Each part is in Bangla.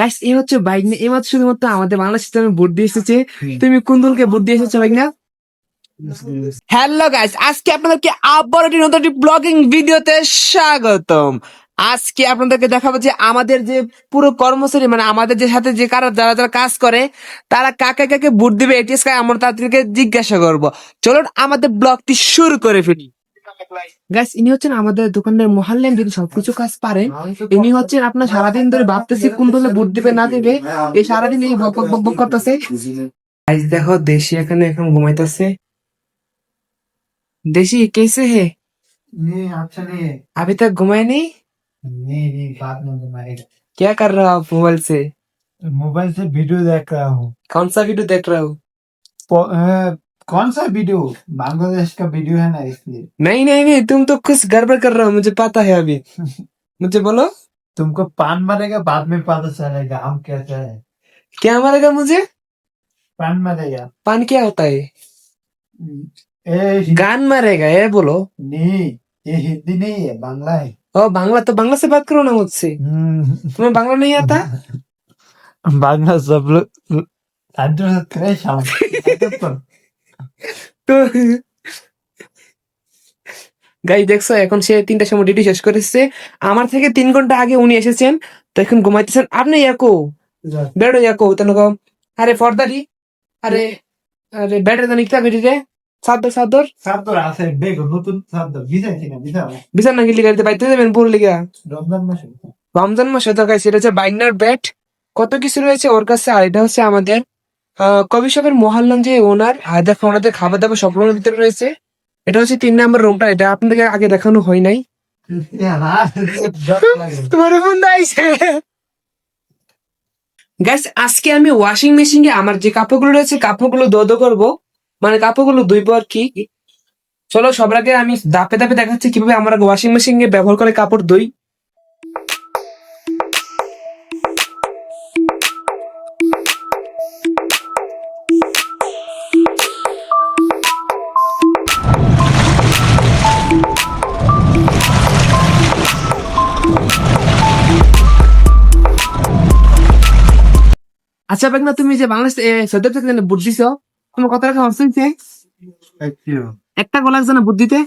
গাইস এই হচ্ছে বাইক নিয়ে শুধুমাত্র আমাদের বাংলাদেশ ভোট দিয়ে এসেছে। তুমি কোন দলকে ভোট দিয়ে এসেছ বাইক না হ্যালো গাইস আজকে আপনাদেরকে আবার একটি নতুন একটি ব্লগিং ভিডিওতে স্বাগতম। আজকে আপনাদেরকে দেখাবো যে আমাদের যে পুরো কর্মচারী মানে আমাদের যে সাথে যে কারা যারা যারা কাজ করে তারা কাকে কাকে ভোট দিবে কাকে আমরা তাদেরকে জিজ্ঞাসা করব। চলুন আমাদের ব্লগটি শুরু করে ফেলি। গাইস ইনি হচ্ছেন আমাদের দোকানের মহাল্লেন যিনি সবকিছু কাজ পারেন ইনি হচ্ছেন আপনার সারাদিন ধরে ভাবতেছে কোন দলে ভোট দিবে না দিবে এই সারাদিন এই বক বক বক বক করতেছে গাইস দেখো দেশি এখানে এখন ঘুমাইতেছে देशी कैसे है नहीं अच्छा नहीं है अभी तक घुमाए नहीं नहीं नहीं बाद में घुमाएगा क्या कर रहा हो आप मोबाइल से मोबाइल से वीडियो देख रहा हूँ कौन सा वीडियो देख रहा हो पो- अ, कौन सा वीडियो बांग्लादेश का वीडियो है ना इसलिए नहीं नहीं नहीं तुम तो कुछ गड़बड़ कर रहे हो मुझे पता है अभी मुझे बोलो तुमको पान मारेगा बाद में पता चलेगा हम कैसे है क्या मारेगा मुझे पान मारेगा पान क्या होता है ए हि- गान मारेगा ये बोलो नहीं ये हिंदी नहीं है बांग्ला है ओ बांग्ला तो बांग्ला से बात करो ना मुझसे तुम्हें बांग्ला नहीं आता बांग्ला सब लोग তো গাই দেখছ এখন সে তিনটার সময় ডিউটি শেষ করেছে। আমার থেকে তিন ঘণ্টা আগে উনি এসেছেন। তো এখন ঘুমাইতেছেন। আপনি ইয়াকো? বেড়ো ইয়াকো তেন আরে ফর্দারি। আরে আরে বেড়ে তো নিকতা বেরি রে আছে দেখো নতুন না বুঝাও বিছান না গিলি গাড়িতে বাইতে যাবেন পুরো লিগা। রমজান মাসে। রমজান মাসে তো গাইছে এটা হচ্ছে বাইনার ব্যাট। কত কিছু রয়েছে ওর কাছে আর এটা হচ্ছে আমাদের আহ, কবি শপের মহাল্লান যে ওনার দেখো ওনাদের খাবার দাবার সব রুমের ভিতরে রয়েছে। এটা হচ্ছে তিন নাম্বার রুমটা এটা আপনাদেরকে আগে দেখানো হয় নাই। তোমার ফোন আইছে। গাইস আজকে আমি ওয়াশিং মেশিনে আমার যে কাপড়গুলো রয়েছে কাপড়গুলো দো করব। মানে কাপড়গুলো ধুইবো আর কি। চলো সবার আগে আমি দাপে দাপে দেখাচ্ছি কীভাবে আমরা ওয়াশিং মেশিনে ব্যবহার করে কাপড় ধুই। আচ্ছা বেগনা তুমি যে বাংলাদেশ সৌদি আরব থেকে বুট দিছো তোমার কত টাকা খরচ হয়েছে একটা গোলা লাগছে না বুট দিতে?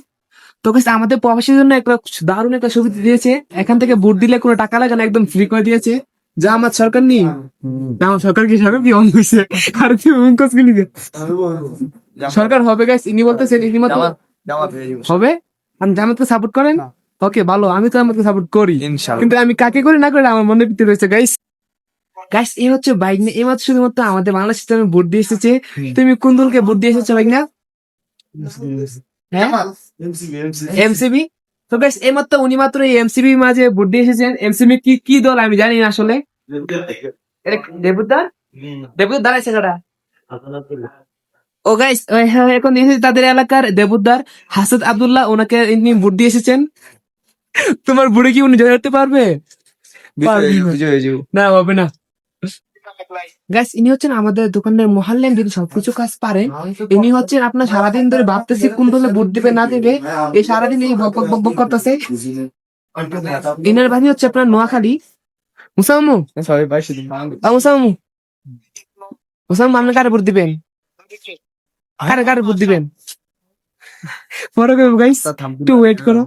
তো কাছে আমাদের প্রবাসীর জন্য একটা দারুণ একটা সুবিধা দিয়েছে। এখান থেকে বুট দিলে কোনো টাকা লাগে না একদম ফ্রি করে দিয়েছে। যা আমার সরকার নেই। না, আমার সরকার কি সরকার কি অন হয়েছে আর কি অঙ্ক কিনি সরকার হবে গাইস ইনি বলতেছেন ইনি মতো হবে? আমি জামাতকে সাপোর্ট করেন? ওকে ভালো আমি তো আমাকে সাপোর্ট করি। কিন্তু আমি কাকে করি না করে আমার মনের ভিতরে রয়েছে গাইস গাইস এই হচ্ছে বাইক নিয়ে এই মাত্র শুধুমাত্র আমাদের বাংলাদেশ সিস্টেমে ভোট দিয়ে এসেছে। তুমি কোন দলকে ভোট দিয়ে এসেছ বাইক না হ্যাঁ? এমসিবি তো গাইস এই মাত্র উনি মাত্র এই এমসিবি মাঝে ভোট দিয়ে এসেছেন। এমসিবি কি কি দল আমি জানি না আসলে। এটা দেবুদার? দেবুদার দাঁড়াইছে কাটা ও গাইস এখন এসেছে তাদের এলাকার দেবুদ্দার হাসাদ আব্দুল্লাহ ওনাকে ইনি ভোট দিয়ে এসেছেন। তোমার বুড়ি কি উনি জয় করতে পারবে? না। হবে না। গাইস ইনি হচ্ছেন আমাদের দোকানের মহাল্লেন যিনি সবকিছু কাজ পারেন ইনি হচ্ছেন আপনার সারাদিন ধরে ভাবতেছে কোন দলে ভোট দিবে না দিবে। এই সারাদিন এই বক বক বক করতেছে। ইনার বাড়ি হচ্ছে আপনার নোয়াখালী। মুসামু মুসামু মুসামু আপনি কারে ভোট দিবেন? কারে কারে ভোট দিবেন? পরে গাইস একটু ওয়েট করো।